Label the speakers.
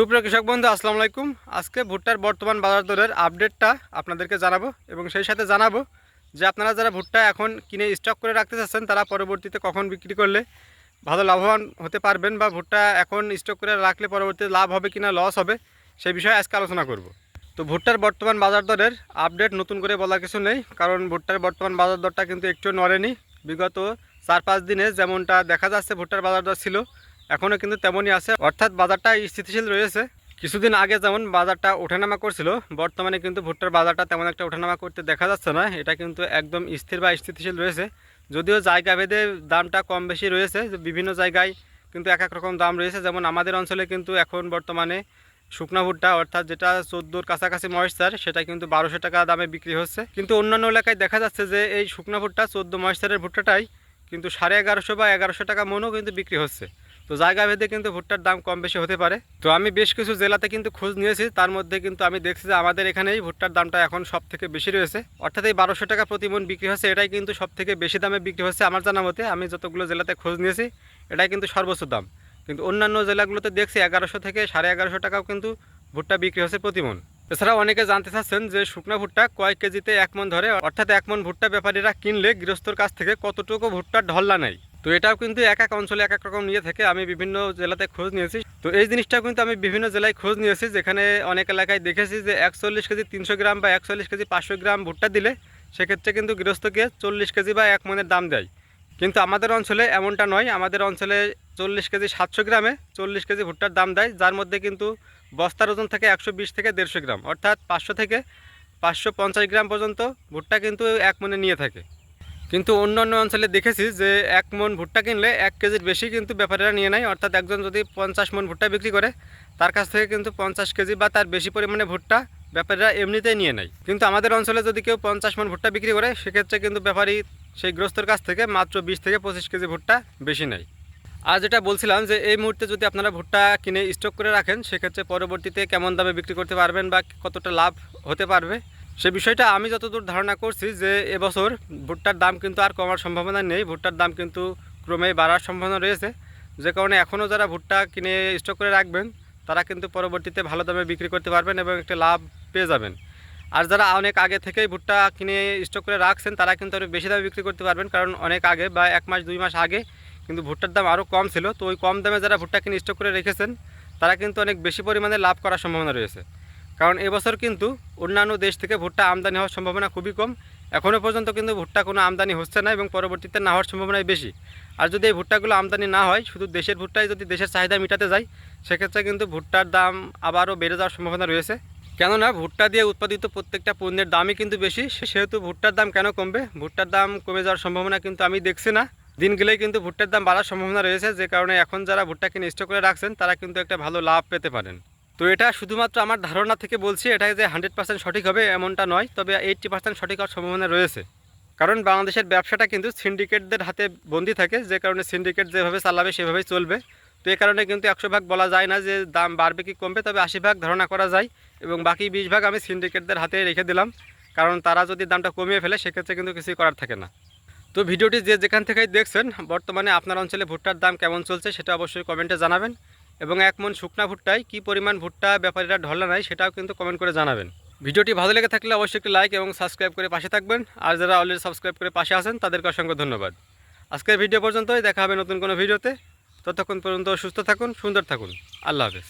Speaker 1: সুপ্রিয় কৃষক বন্ধু, আসসালামু আলাইকুম। আজকে ভুট্টার বর্তমান বাজার দরের আপডেটটা আপনাদেরকে জানাব এবং সেই সাথে জানাব যে আপনারা যারা ভুট্টা এখন কিনে স্টক করে রাখতে চাচ্ছেন, তারা পরবর্তীতে কখন বিক্রি করলে ভালো লাভবান হতে পারবেন বা ভুট্টা এখন স্টক করে রাখলে পরবর্তীতে লাভ হবে কিনা লস হবে, সেই বিষয়ে আজকে আলোচনা করব। তো ভুট্টার বর্তমান বাজার দরের আপডেট নতুন করে বলার কিছু নেই, কারণ ভুট্টার বর্তমান বাজার দরটা কিন্তু একটু নড়েনি। বিগত চার পাঁচ দিনে যেমনটা দেখা যাচ্ছে, ভুট্টার বাজার দর ছিল এখনও কিন্তু তেমনই আছে। অর্থাৎ বাজারটা স্থিতিশীল রয়েছে। কিছুদিন আগে যেমন বাজারটা ওঠানামা করছিল, বর্তমানে কিন্তু ভুট্টার বাজারটা তেমন একটা ওঠানামা করতে দেখা যাচ্ছে না। এটা কিন্তু একদম স্থির বা স্থিতিশীল রয়েছে। যদিও জায়গা ভেদে দামটা কম বেশি রয়েছে বিভিন্ন জায়গায় কিন্তু এক এক রকম দাম রয়েছে। যেমন আমাদের অঞ্চলে কিন্তু এখন বর্তমানে শুকনা ভুট্টা, অর্থাৎ যেটা চোদ্দোর কাছাকাছি ময়েশ্চার সেটা কিন্তু বারোশো টাকা দামে বিক্রি হচ্ছে। কিন্তু অন্যান্য এলাকায় দেখা যাচ্ছে যে এই শুকনা ভুট্টা, চোদ্দ ময়েশ্চারের ভুট্টাটাই কিন্তু সাড়ে এগারোশো বা এগারোশো টাকা মনও কিন্তু বিক্রি হচ্ছে। তো জায়গা ভেদে কিন্তু ভুট্টার দাম কম বেশি হতে পারে। তো আমি বেশ কিছু জেলাতে কিন্তু খোঁজ নিয়েছি, তার মধ্যে কিন্তু আমি দেখছি যে আমাদের এখানেই ভুট্টার দামটা এখন সব থেকে বেশি রয়েছে। অর্থাৎ এই বারোশো টাকা প্রতি মন বিক্রি হচ্ছে, এটাই কিন্তু সব থেকে বেশি দামে বিক্রি হচ্ছে আমার জানা মতে। আমি যতগুলো জেলাতে খোঁজ নিয়েছি, এটাই কিন্তু সর্বোচ্চ দাম। কিন্তু অন্যান্য জেলাগুলোতে দেখছি এগারোশো থেকে সাড়ে এগারোশো টাকাও কিন্তু ভুট্টা বিক্রি হচ্ছে প্রতি মন। এছাড়াও অনেকে জানতে চাচ্ছেন যে শুকনো ভুট্টা কয়েক কেজিতে এক মন ধরে, অর্থাৎ এক মন ভুট্টা ব্যাপারীরা কিনলে গৃহস্থর কাছ থেকে কতটুকু ভুট্টার ঢল্লা নেয়? তো এটাও কিন্তু এক এক অঞ্চলে এক এক রকম নিয়ে থাকে আমি বিভিন্ন জেলাতে খোঁজ নিয়েছি। তো এই জিনিসটাও কিন্তু আমি বিভিন্ন জেলায় খোঁজ নিয়েছি, যেখানে অনেক এলাকায় দেখেছি যে একচল্লিশ কেজি তিনশো গ্রাম বা একচল্লিশ কেজি পাঁচশো গ্রাম ভুট্টা দিলে সেক্ষেত্রে কিন্তু গৃহস্থকে চল্লিশ কেজি বা এক মনের দাম দেয়। কিন্তু আমাদের অঞ্চলে এমনটা নয়, আমাদের অঞ্চলে চল্লিশ কেজি সাতশো গ্রামে চল্লিশ কেজি ভুট্টার দাম দেয়, যার মধ্যে কিন্তু বস্তার ওজন থাকে একশো বিশ থেকে দেড়শো গ্রাম। অর্থাৎ পাঁচশো থেকে পাঁচশো পঞ্চাশ গ্রাম পর্যন্ত ভুট্টা কিন্তু এক মনে নিয়ে থাকে। কিন্তু অন্য অন্য অঞ্চলে দেখেছি যে এক মন ভুট্টা কিনলে এক কেজির বেশি কিন্তু ব্যাপারীরা নিয়ে নেয়। অর্থাৎ একজন যদি পঞ্চাশ মন ভুট্টা বিক্রি করে, তার কাছ থেকে কিন্তু পঞ্চাশ কেজি বা তার বেশি পরিমাণে ভুট্টা ব্যাপারীরা এমনিতেই নিয়ে নেয়। কিন্তু আমাদের অঞ্চলে যদি কেউ পঞ্চাশ মন ভুট্টা বিক্রি করে, সেক্ষেত্রে কিন্তু ব্যাপারী সেই গ্রস্তর কাছ থেকে মাত্র বিশ থেকে পঁচিশ কেজি ভুট্টা বেশি নেয়। আর যেটা বলছিলাম যে, এই মুহূর্তে যদি আপনারা ভুট্টা কিনে স্টক করে রাখেন, সেক্ষেত্রে পরবর্তীতে কেমন দামে বিক্রি করতে পারবেন বা কতটা লাভ হতে পারবে? সে বিষয়টা আমি যতদূর ধারণা করছি যে এবছর ভুট্টার দাম কিন্তু আর কমার সম্ভাবনা নেই। ভুট্টার দাম কিন্তু ক্রমেই বাড়ার সম্ভাবনা রয়েছে। যে কারণে এখনও যারা ভুট্টা কিনে স্টক করে রাখবেন, তারা কিন্তু পরবর্তীতে ভালো দামে বিক্রি করতে পারবেন এবং একটা লাভ পেয়ে যাবেন। আর যারা অনেক আগে থেকেই ভুট্টা কিনে স্টক করে রাখছেন, তারা কিন্তু আরও বেশি দামে বিক্রি করতে পারবেন। কারণ অনেক আগে বা এক মাস, দুই মাস আগে কিন্তু ভুট্টার দাম আরও কম ছিল। তো ওই কম দামে যারা ভুট্টা কিনে স্টক করে রেখেছেন, তারা কিন্তু অনেক বেশি পরিমাণে লাভ করার সম্ভাবনা রয়েছে। কারণ এবছর কিন্তু অন্যান্য দেশ থেকে ভুট্টা আমদানি হওয়ার সম্ভাবনা খুবই কম। এখনও পর্যন্ত কিন্তু ভুট্টা কোনো আমদানি হচ্ছে না এবং পরবর্তীতে না হওয়ার সম্ভাবনাই বেশি। আর যদি এই ভুট্টাগুলো আমদানি না হয়, শুধু দেশের ভুট্টাই যদি দেশের চাহিদা মেটাতে যায়, সেক্ষেত্রে কিন্তু ভুট্টার দাম আবারও বেড়ে যাওয়ার সম্ভাবনা রয়েছে। কেননা ভুট্টা দিয়ে উৎপাদিত প্রত্যেকটা পণ্যের দামই কিন্তু বেশি সেহেতু ভুট্টার দাম কেন কমবে? ভুট্টার দাম কমে যাওয়ার সম্ভাবনা কিন্তু আমি দেখছি না। দিন গেলেই কিন্তু ভুট্টার দাম বাড়ার সম্ভাবনা রয়েছে, যে কারণে এখন যারা ভুট্টা কিনে স্টক করে রাখছেন, তারা কিন্তু একটা ভালো লাভ পেতে পারেন। তো এটা শুধুমাত্র আমার ধারণা থেকে বলছি এটা যে হান্ড্রেড পার্সেন্ট সঠিক হবে এমনটা নয়, তবে এইটটি পার্সেন্ট সঠিক হওয়ার সম্ভাবনা রয়েছে। কারণ বাংলাদেশের ব্যবসাটা কিন্তু সিন্ডিকেটদের হাতে বন্দি থাকে, যে কারণে সিন্ডিকেট যেভাবে চালাবে সেভাবেই চলবে। তো এই কারণে কিন্তু একশো ভাগ বলা যায় না যে দাম বাড়বে কি কমবে, তবে আশি ভাগ ধারণা করা যায় এবং বাকি বিশ ভাগ আমি সিন্ডিকেটদের হাতে রেখে দিলাম। কারণ তারা যদি দামটা কমিয়ে ফেলে, সেক্ষেত্রে কিন্তু কিছুই করার থাকে না। তো ভিডিওটি যে যেখান থেকেই দেখছেন, বর্তমানে আপনার অঞ্চলে ভুট্টার দাম কেমন চলছে, সেটা অবশ্যই কমেন্টে জানাবেন। এবং এক মন শুকনা ভুট্টায় কী পরিমাণ ভুট্টা ব্যাপারীরা ঢলা নাই সেটাও কিন্তু কমেন্ট করে জানাবেন। ভিডিওটি ভালো লেগে থাকলে অবশ্যই একটি লাইক এবং সাবস্ক্রাইব করে পাশে থাকবেন। আর যারা অলরেডি সাবস্ক্রাইব করে পাশে আসেন তাদেরকে অসংখ্য ধন্যবাদ। আজকের ভিডিও পর্যন্তই, দেখা হবে নতুন কোনো ভিডিওতে ততক্ষণ পর্যন্ত সুস্থ থাকুন, সুন্দর থাকুন। আল্লাহ হাফেজ।